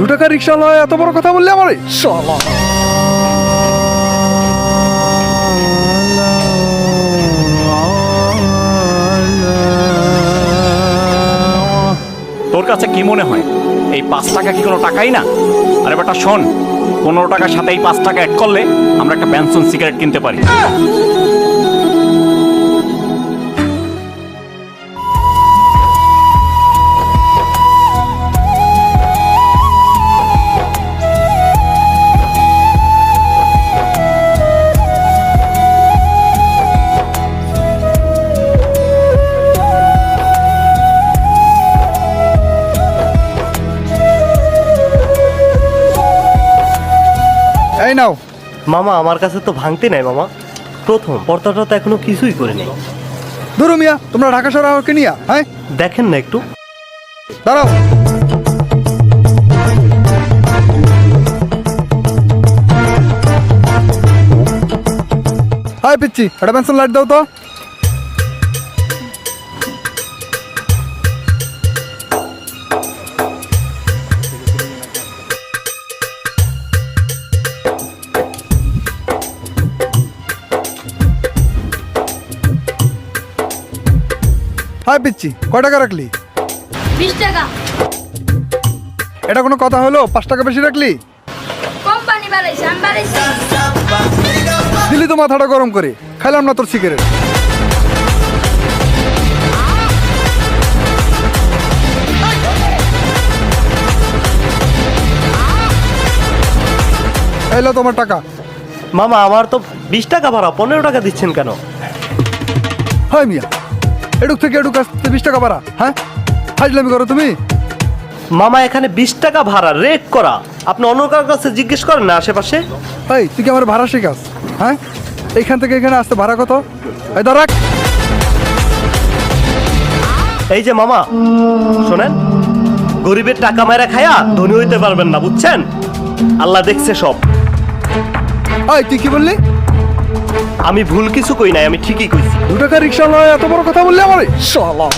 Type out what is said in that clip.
দু টাকা রিক্সা লয় এত বড় কথা বললে আমারে? শালা। তোর কাছে কি মনে হয়? এই পাঁচ টাকা কি কোনো টাকাই না? আরে বেটা শোন পনেরো টাকার সাথে এই পাঁচ টাকা অ্যাড করলে আমরা একটা ব্যানসন সিগারেট কিনতে পারি। এই নাও। মামা আমার কাছে তো ভাঙতে নাই মামা। প্রথম পর্দাটা তো এখনও কিছুই করে নেই। ধরো মিয়া তোমরা ঢাকা শহর আমাকে নিয়া হ্যাঁ? দেখেন না একটু। দাঁড়াও। হাই পিচ্ছি একটা পেন্সিল লাইট দাও তো। হাই পিচ্ছি কয় টাকা রাখলি? বিশ টাকা। এটা কোনো কথা হলো? পাঁচ টাকা বেশি রাখলি? কোম্পানি বাড়াইছে আমি বাড়াইছি দিলি তো মাথাটা গরম করে খাইলাম না তোর সিগারেট। এলো তোমার টাকা। মামা আমার তো বিশ টাকা ভাড়া পনেরো টাকা দিচ্ছেন কেন? হয় মিয়া। এডুক থেকে এডুক আসতে বিশ টাকা ভাড়া হ্যাঁ? হাজলামি করো তুমি। মামা এখানে বিশ টাকা ভাড়া রেট করা। আপনি অন্য কারোর কাছে জিজ্ঞেস করেন না আশেপাশে? এই তুই কি আমার ভাড়া শেখাস হ্যাঁ? এইখান থেকে এখানে আসতে ভাড়া কত? এই দাঁড়াক এই যে মামা শোনেন গরিবের টাকা মায়েরা খায়া ধনী হইতে পারবেন না বুঝছেন? আল্লাহ দেখছে সব। এই তুই কি বললি? আমি ভুল কিছু কই নাই আমি ঠিকই কইছি। দু টাকা রিক্সা নয় এত বড় কথা বললে আমার? শালা